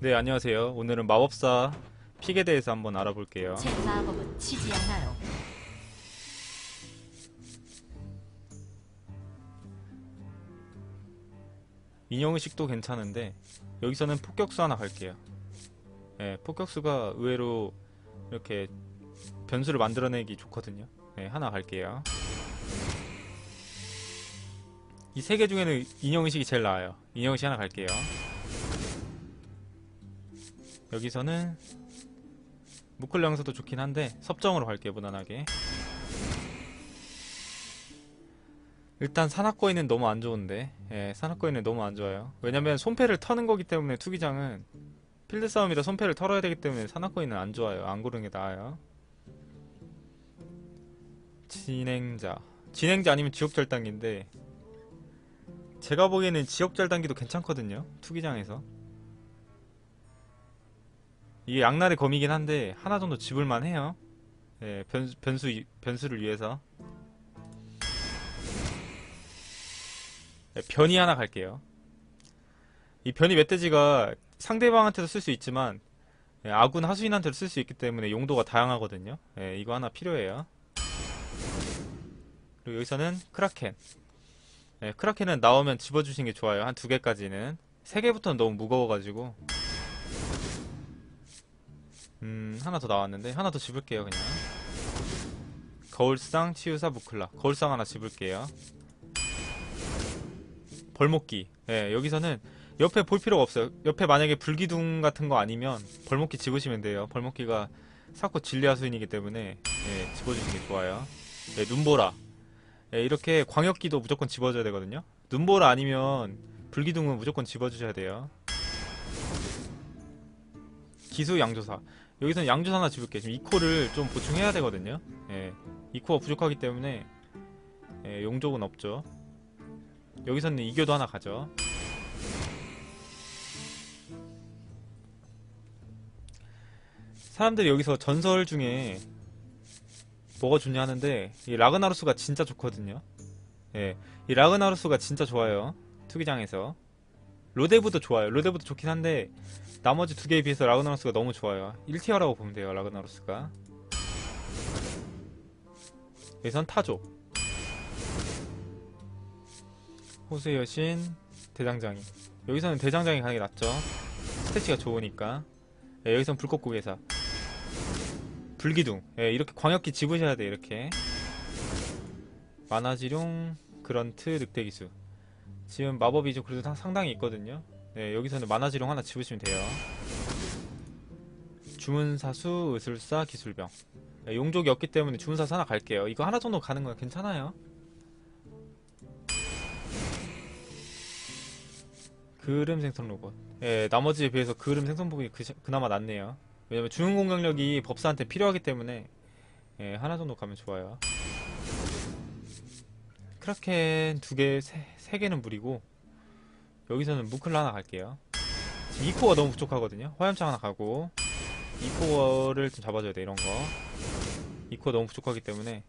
네, 안녕하세요. 오늘은 마법사 픽에 대해서 한번 알아볼게요. 제 마법은 치지 않아요. 인형의식도 괜찮은데 여기서는 폭격수 하나 갈게요. 예, 폭격수가 의외로 이렇게 변수를 만들어내기 좋거든요. 예, 하나 갈게요. 이 세 개 중에는 인형의식이 제일 나아요. 인형의식 하나 갈게요. 여기서는 무클 영서도 좋긴 한데 섭정으로 갈게요 무난하게. 일단 산악거인은 너무 안 좋은데. 예, 산악거인은 너무 안 좋아요. 왜냐면 손패를 터는 거기 때문에 투기장은 필드 싸움이라 손패를 털어야 되기 때문에 산악거인은 안 좋아요. 안 고르는 게 나아요. 진행자. 진행자 아니면 지옥절단기인데 제가 보기에는 지옥절단기도 괜찮거든요 투기장에서 이게 양날의 검이긴 한데 하나 정도 집을만 해요. 예, 변수, 변수 변수를 위해서 예, 변이 하나 갈게요. 이 변이 멧돼지가 상대방한테도 쓸 수 있지만 예, 아군 하수인한테도 쓸 수 있기 때문에 용도가 다양하거든요. 예, 이거 하나 필요해요. 그리고 여기서는 크라켄. 예, 크라켄은 나오면 집어주시는 게 좋아요. 한 두 개까지는. 세 개부터는 너무 무거워가지고. 음, 하나 더 나왔는데 하나 더 집을게요 그냥. 거울상, 치유사, 무클라. 거울상 하나 집을게요. 벌목기. 예, 여기서는 옆에 볼 필요가 없어요. 옆에 만약에 불기둥 같은 거 아니면 벌목기 집으시면 돼요. 벌목기가 사코 진리하수인이기 때문에 예, 집어주시는 게 좋아요. 예, 눈보라. 예, 이렇게 광역기도 무조건 집어줘야 되거든요. 눈보라 아니면 불기둥은 무조건 집어주셔야 돼요. 기수 양조사 여기서는 양조사 하나 집을게. 지금 이코를 좀 보충해야 되거든요. 예, 이코가 부족하기 때문에 예, 용족은 없죠. 여기서는 이교도 하나 가죠. 사람들이 여기서 전설 중에 뭐가 좋냐 하는데 이 라그나로스가 진짜 좋거든요. 예, 이 라그나로스가 진짜 좋아요. 투기장에서 로데브도 좋아요. 로데브도 좋긴 한데 나머지 두 개에 비해서 라그나로스가 너무 좋아요. 1티어라고 보면 돼요 라그나로스가. 여기선 타조. 호수의 여신 대장장이. 여기서는 대장장이 가는 게 낫죠. 스태치가 좋으니까. 예, 여기선 불꽃고개사. 불기둥. 예, 이렇게 광역기 집으셔야 돼 이렇게. 만화지룡 그런트 늑대기수 지금 마법이 좀 그래도 상- 상당히 있거든요 네, 여기서는 만화지룡 하나 집으시면 돼요. 주문사수, 의술사, 기술병. 네, 용족이 없기 때문에 주문사수 하나 갈게요. 이거 하나 정도 가는 건 괜찮아요. 그름 생성 로봇. 예, 나머지에 비해서 그름 생성 부분이 그, 그나마 낫네요. 왜냐면 주문 공격력이 법사한테 필요하기 때문에 예, 하나 정도 가면 좋아요. 크라켄 두 개, 세, 세 개는 무리고 여기서는 무클라 하나 갈게요. 지금 2코어가 너무 부족하거든요. 화염창 하나 가고 2코어를 좀 잡아줘야 돼 이런 거. 2코어 너무 부족하기 때문에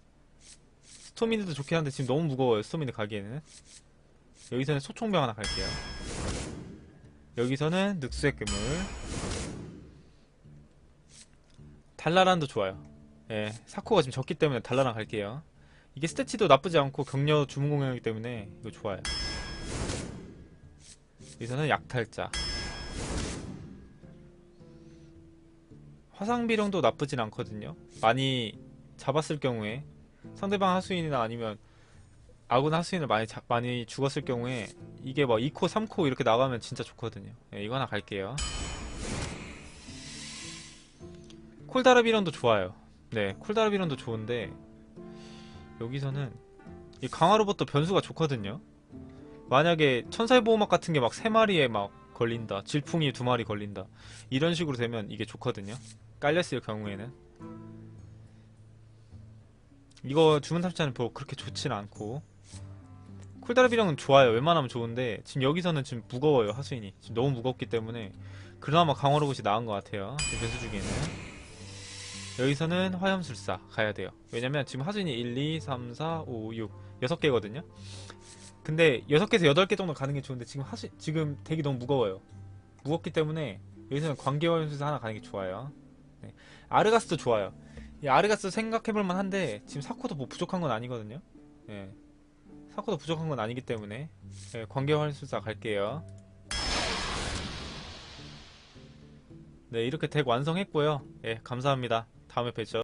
스토미드도 좋긴 한데 지금 너무 무거워요. 스토미드 가기에는. 여기서는 소총병 하나 갈게요. 여기서는 늑수의 괴물. 달라란도 좋아요. 예, 사코가 지금 적기 때문에 달라란 갈게요. 이게 스태치도 나쁘지 않고 격려 주문 공격이기 때문에 이거 좋아요. 여기서는 약탈자. 화상비령도 나쁘진 않거든요. 많이 잡았을 경우에 상대방 하수인이나 아니면 아군 하수인을 많이 잡- 많이 죽었을 경우에 이게 뭐 2코 3코 이렇게 나가면 진짜 좋거든요. 예, 이거 하나 갈게요. 콜다르비런도 좋아요. 네 콜다르비런도 좋은데 여기서는 이 강화로봇도 변수가 좋거든요 만약에 천사의 보호막 같은 게 막 세 마리에 막 걸린다. 질풍이 두 마리 걸린다. 이런 식으로 되면 이게 좋거든요. 깔렸을 경우에는. 이거 주문 탑차는 뭐 그렇게 좋진 않고. 쿨다르비령은 좋아요. 웬만하면 좋은데 지금 여기서는 지금 무거워요. 하수인이. 지금 너무 무겁기 때문에 그나마 강화로봇이 나은 것 같아요. 변수 중에는. 여기서는 화염술사 가야 돼요. 왜냐면 지금 하수인이 1, 2, 3, 4, 5, 6 6개거든요. 근데 6개에서 8개 정도 가는 게 좋은데 지금 하시 지금 덱이 너무 무거워요. 무겁기 때문에 여기서는 관계원수에서 하나 가는 게 좋아요. 네. 아르가스도 좋아요. 이 아르가스 생각해볼만 한데 지금 사코도 뭐 부족한 건 아니거든요. 예. 사코도 부족한 건 아니기 때문에 예, 관계원수사 갈게요. 네 이렇게 덱 완성했고요. 예 감사합니다. 다음에 뵙죠.